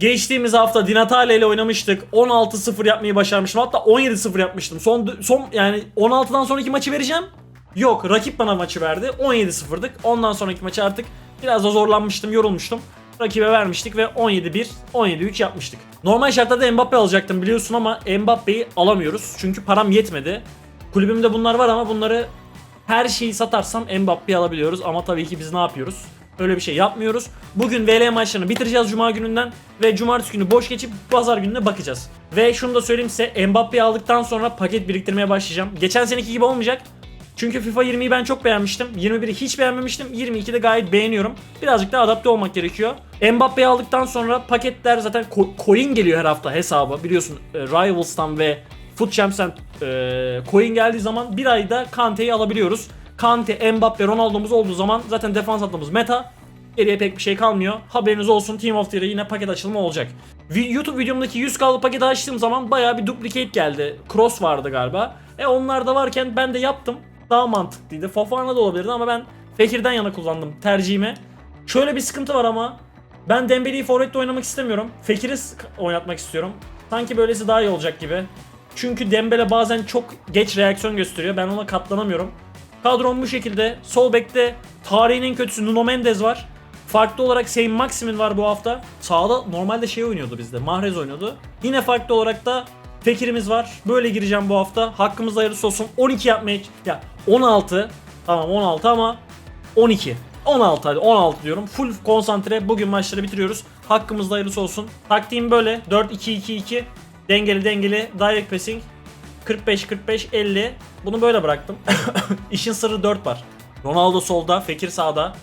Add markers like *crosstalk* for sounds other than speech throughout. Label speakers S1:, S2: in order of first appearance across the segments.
S1: Geçtiğimiz hafta Dinatale ile oynamıştık. 16-0 yapmayı başarmıştım. Hatta 17-0 yapmıştım. Son son yani 16'dan sonraki maçı vereceğim. Yok rakip bana maçı verdi. 17-0'dık. Ondan sonraki maçı artık biraz da zorlanmıştım, yorulmuştum. Rakibe vermiştik ve 17-1, 17-3 yapmıştık. Normal şartlarda Mbappe alacaktım biliyorsun ama Mbappe'yi alamıyoruz. Çünkü param yetmedi. Kulübümde bunlar var ama bunları her şeyi satarsam Mbappe'yi alabiliyoruz. Ama tabii ki biz ne yapıyoruz? Öyle bir şey yapmıyoruz. Bugün VL maçlarını bitireceğiz Cuma gününden ve Cumartesi günü boş geçip Pazar gününe bakacağız. Ve şunu da söyleyeyim size Mbappe'yi aldıktan sonra paket biriktirmeye başlayacağım. Geçen seneki gibi olmayacak. Çünkü FIFA 20'yi ben çok beğenmiştim. 21'i hiç beğenmemiştim. 22'de gayet beğeniyorum. Birazcık daha adapte olmak gerekiyor. Mbappe'yi aldıktan sonra paketler zaten coin geliyor her hafta hesaba. Biliyorsun e, Rivals'tan ve Foot Champs'ten e, coin geldiği zaman bir ayda Kante'yi alabiliyoruz. Kante, Mbappe, Ronaldo'muz olduğu zaman zaten defans hattımız meta. Geriye pek bir şey kalmıyor. Haberiniz olsun Team of the Year'e yine paket açılımı olacak. YouTube videomdaki 100 kaldı paketi açtığım zaman bayağı bir duplicate geldi. Cross vardı galiba. E onlar da varken ben de yaptım. Daha mantıklıydı. Fofana da olabilirdi ama ben Fekir'den yana kullandım tercihimi. Şöyle bir sıkıntı var ama ben Dembele'yi forvette oynamak istemiyorum. Fekir'i oynatmak istiyorum. Sanki böylesi daha iyi olacak gibi. Çünkü Dembele bazen çok geç reaksiyon gösteriyor. Ben ona katlanamıyorum. Kadrom bu şekilde. Sol bekte tarihin en kötüsü Nuno Mendes var. Farklı olarak Saint Maximin var bu hafta. Sağda normalde şey oynuyordu bizde. Mahrez oynuyordu. Yine farklı olarak da Fekir'imiz var. Böyle gireceğim bu hafta. Hakkımızda hayırlısı olsun. 12 yapmaya... Ya 16. Tamam 16 ama 12. 16 hadi 16 diyorum. Full konsantre. Bugün maçları bitiriyoruz. Hakkımızda hayırlısı olsun. Taktiğim böyle. 4-2-2-2. Dengeli dengeli. Direct passing. 45-45-50. Bunu böyle bıraktım. *laughs* İşin sırrı 4 var. Ronaldo solda, Fekir sağda.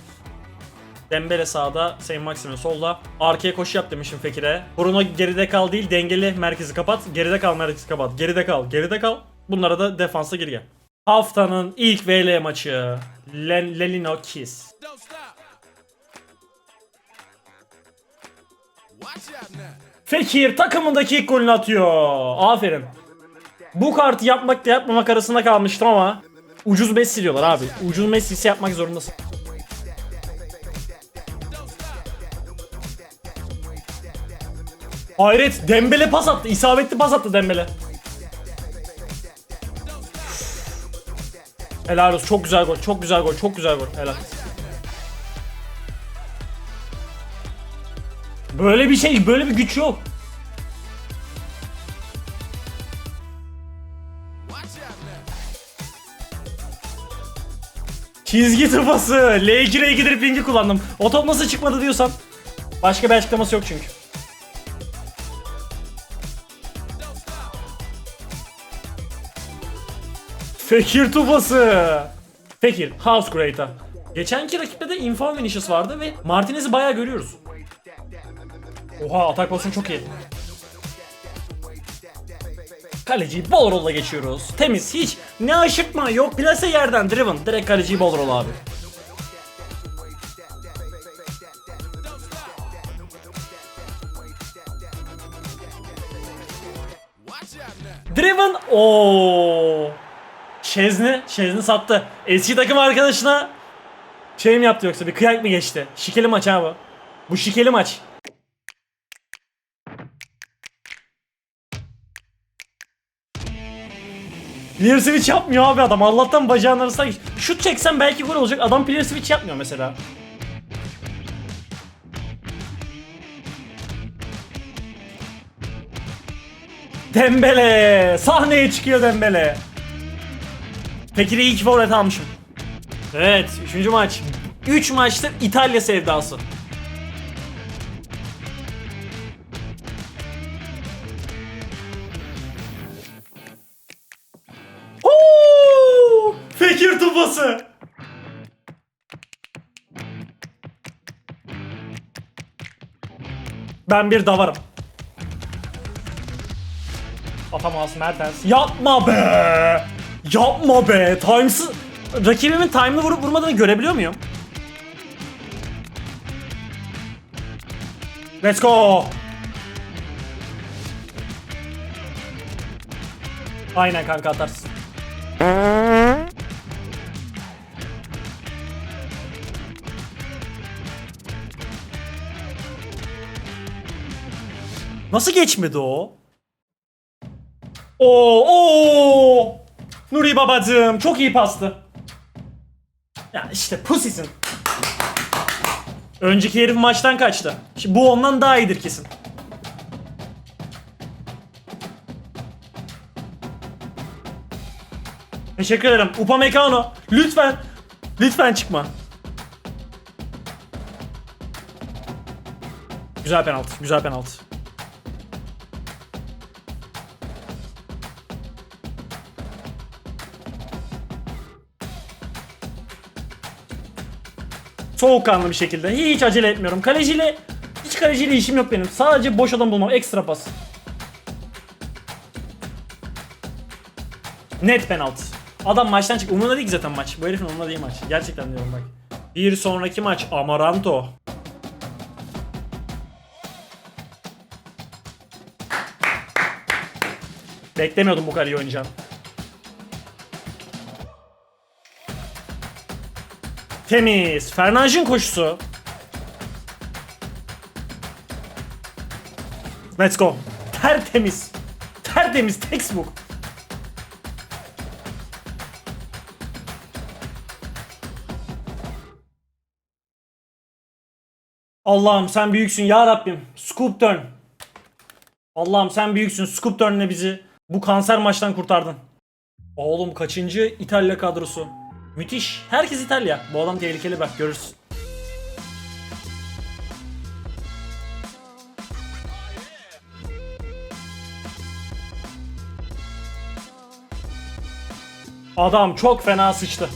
S1: Dembele sağda, Saint Maximin solda. Arkaya koşu yap demişim Fekir'e. Bruno geride kal değil, dengeli merkezi kapat. Geride kal merkezi kapat. Geride kal, geride kal. Bunlara da defansa gir gel. Haftanın ilk VL maçı. Len Lelino Kiss. Fekir takımındaki ilk golünü atıyor. Aferin. Bu kartı yapmakla yapmamak arasında kalmıştım ama ucuz Messi diyorlar abi. Ucuz Messi ise yapmak zorundasın. Hayret Dembele pas attı. İsabetli pas attı Dembele. Helal olsun. Çok güzel gol. Çok güzel gol. Çok güzel gol. Helal. Böyle bir şey, böyle bir güç yok. Çizgi tufası. L2 L2'dir pingi kullandım. O top nasıl çıkmadı diyorsan. Başka bir açıklaması yok çünkü. Fekir tufası. Fekir. House Great'a. Geçenki rakipte de Info Vinicius vardı ve Martinez'i bayağı görüyoruz. Oha atak pozisyonu çok iyi. Kaleciyi bol rolla geçiyoruz. Temiz hiç ne aşırtma yok plase yerden driven. Direkt kaleciyi bol roll abi. Driven o Şezni, Şezni sattı. Eski takım arkadaşına şey mi yaptı yoksa bir kıyak mı geçti? Şikeli maç ha bu. Bu şikeli maç. Player switch yapmıyor abi adam. Allah'tan bacağın arasına şut çeksen belki gol olacak. Adam player switch yapmıyor mesela. Dembele! Sahneye çıkıyor Dembele. Fekir'i ilk forvet almışım. Evet, üçüncü maç. 3 maçtır İtalya sevdası. Ben bir davarım. Atamaz Mertens. Yapma be! Yapma be! Times'ı... Rakibimin time'lı vurup vurmadığını görebiliyor muyum? Let's go! Aynen kanka atarsın. Nasıl geçmedi o? Oo, oo! Nuri babacığım çok iyi pastı. Ya işte pusisin. Önceki herif maçtan kaçtı. Şimdi bu ondan daha iyidir kesin. Teşekkür ederim. Upamecano. Lütfen. Lütfen çıkma. Güzel penaltı. Güzel penaltı. Soğukkanlı bir şekilde. Hiç acele etmiyorum. Kaleciyle hiç kaleciyle işim yok benim. Sadece boş adam bulmam. Ekstra pas. Net penaltı. Adam maçtan çık. Umurunda değil ki zaten maç. Bu herifin umurunda değil maç. Gerçekten diyorum bak. Bir sonraki maç Amaranto. Beklemiyordum bu kadar iyi oynayacağını. Temiz. Fernanjin koşusu. Let's go. Tertemiz. Tertemiz textbook. Allah'ım sen büyüksün ya Rabbim. Scoop turn. Allah'ım sen büyüksün. Scoop turn'le bizi bu kanser maçtan kurtardın. Oğlum kaçıncı İtalya kadrosu? Müthiş. Herkes İtalya. Bu adam tehlikeli bak görürsün. Adam çok fena sıçtı.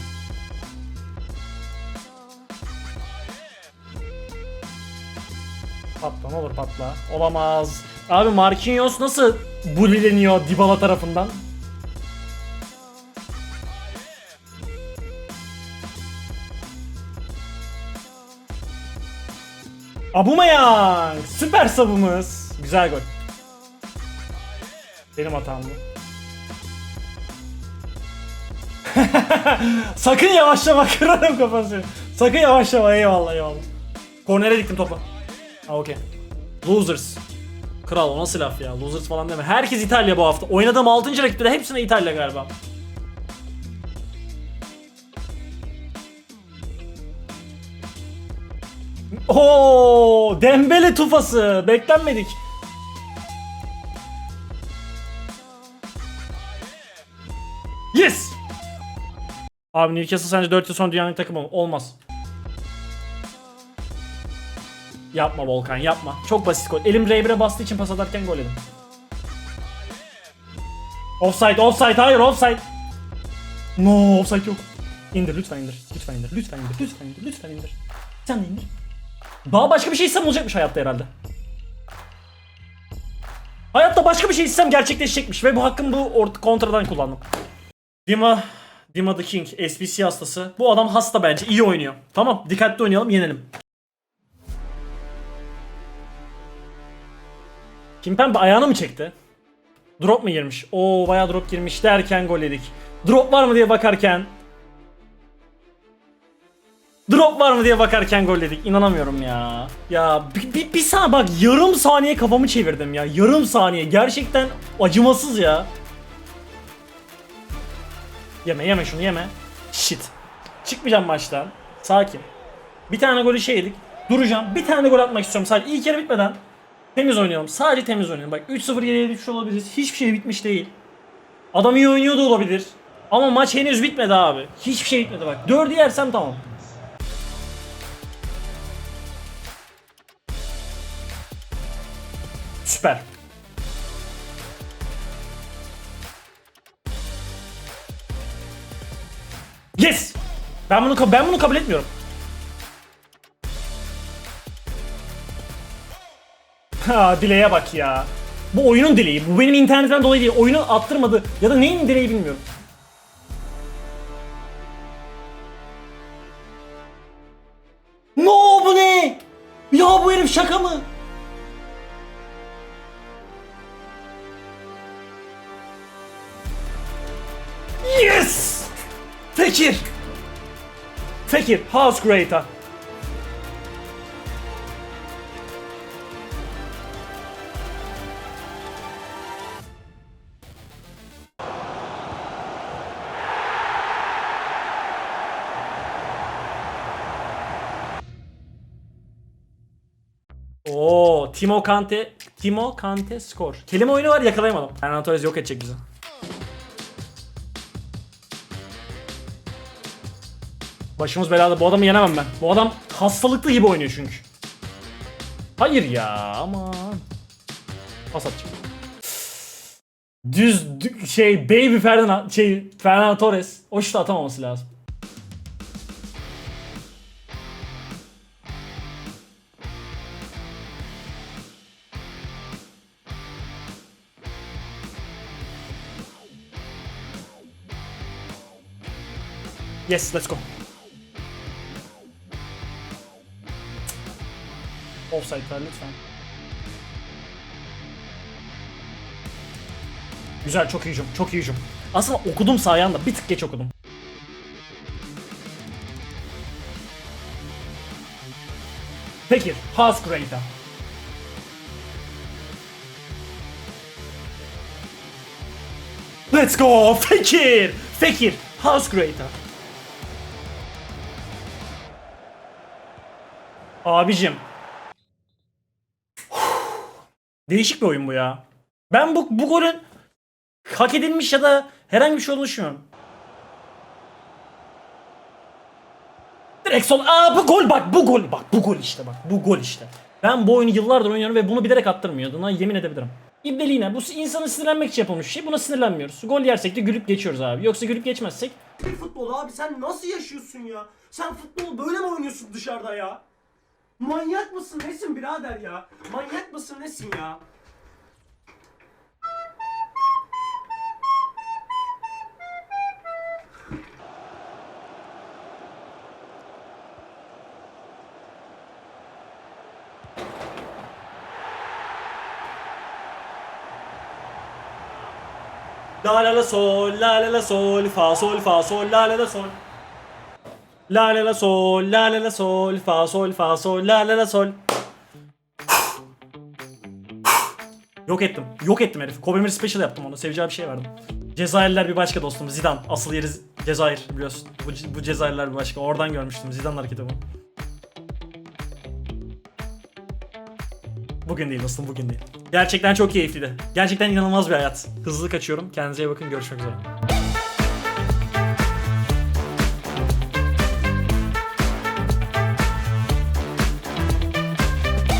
S1: Patla ne olur patla. Olamaz. Abi Marquinhos nasıl bulileniyor Dybala tarafından? Aubameyang süper savımız. Güzel gol. Benim hatam bu. *laughs* Sakın yavaşlama *laughs* kırarım kafasını. Sakın yavaşlama eyvallah eyvallah. Kornere diktim topu. Ha okey. Losers. Kral o nasıl laf ya? Losers falan deme. Herkes İtalya bu hafta. Oynadığım 6. rakipte de hepsine İtalya galiba. Oo, Dembele tufası. Beklenmedik. Yes! Abi Newcastle sence 4 yıl sonra dünyanın takımı mı? Olmaz. Yapma Volkan yapma. Çok basit gol. Elim R1'e bastığı için pas atarken gol yedim. Offside offside hayır offside. No offside yok. İndir lütfen indir. Lütfen indir. Lütfen indir. Lütfen indir. Lütfen indir. Sen de indir. Daha başka bir şey istem olacakmış hayatta herhalde. Hayatta başka bir şey istem gerçekleşecekmiş ve bu hakkımı bu kontradan kullandım. Dima Dima the King SBC hastası. Bu adam hasta bence. iyi oynuyor. Tamam dikkatli oynayalım yenelim. Kimpembe ayağını mı çekti? Drop mu girmiş? Oo bayağı drop girmiş derken gol yedik. Drop var mı diye bakarken Drop var mı diye bakarken gol yedik. İnanamıyorum ya. Ya bir, bir, bir saniye bak yarım saniye kafamı çevirdim ya. Yarım saniye. Gerçekten acımasız ya. Yeme yeme şunu yeme. Shit. Çıkmayacağım maçtan. Sakin. Bir tane golü şey yedik. Duracağım. Bir tane gol atmak istiyorum sadece. İlk yarı bitmeden temiz oynayalım. Sadece temiz oynayalım. Bak 3-0 geriye düşmüş olabiliriz. Hiçbir şey bitmiş değil. Adam iyi oynuyor da olabilir. Ama maç henüz bitmedi abi. Hiçbir şey bitmedi bak. 4'ü yersem tamam. Süper. Yes! Ben bunu ben bunu kabul etmiyorum. Ha dileğe bak ya. Bu oyunun dileği. Bu benim internetten dolayı değil. Oyunun attırmadı ya da neyin dileği bilmiyorum. Tekir. Tekir. House Creator. Oo, Timo Kante, Timo Kante skor. Kelime oyunu var yakalayamadım. Anatolis yok edecek bizi. Başımız belada. Bu adamı yenemem ben. Bu adam hastalıklı gibi oynuyor çünkü. Hayır ya aman. Pas atacağım. Düz dü- şey baby Ferdinand şey Fernando Torres o şutu atamaması lazım. Yes, let's go. Offside'lar lütfen. Güzel, çok iyi hücum, çok iyi hücum. Aslında okudum sayanda, bir tık geç okudum. Peki, Hasgray'da. Let's go! Fekir! Fekir! Hasgray'da. Abicim. Değişik bir oyun bu ya. Ben bu, bu golün hak edilmiş ya da herhangi bir şey olduğunu düşünmüyorum. Direkt sol. Aa bu gol bak bu gol bak bu gol işte bak bu gol işte. Ben bu oyunu yıllardır oynuyorum ve bunu bilerek attırmıyordum. yemin edebilirim. İbdeliğine bu insanı sinirlenmek için yapılmış şey. Buna sinirlenmiyoruz. Gol yersek de gülüp geçiyoruz abi. Yoksa gülüp geçmezsek
S2: futbol abi sen nasıl yaşıyorsun ya? Sen futbolu böyle mi oynuyorsun dışarıda ya? Manyak mısın nesin birader ya? Manyak mısın nesin ya?
S1: La la la sol, la la la sol, fa sol fa sol, la la la sol. La la la sol, la la la sol, fa sol fa sol, la la la sol. Yok ettim. Yok ettim herif. Kobe Mir Special yaptım onu. Seveceği bir şey verdim. Cezayirliler bir başka dostum. Zidane. Asıl yeri Cezayir biliyorsun. Bu, bu Cezayirliler bir başka. Oradan görmüştüm. Zidane hareketi bu. Bugün değil dostum bugün değil. Gerçekten çok keyifliydi. Gerçekten inanılmaz bir hayat. Hızlı kaçıyorum. Kendinize iyi bakın. Görüşmek üzere.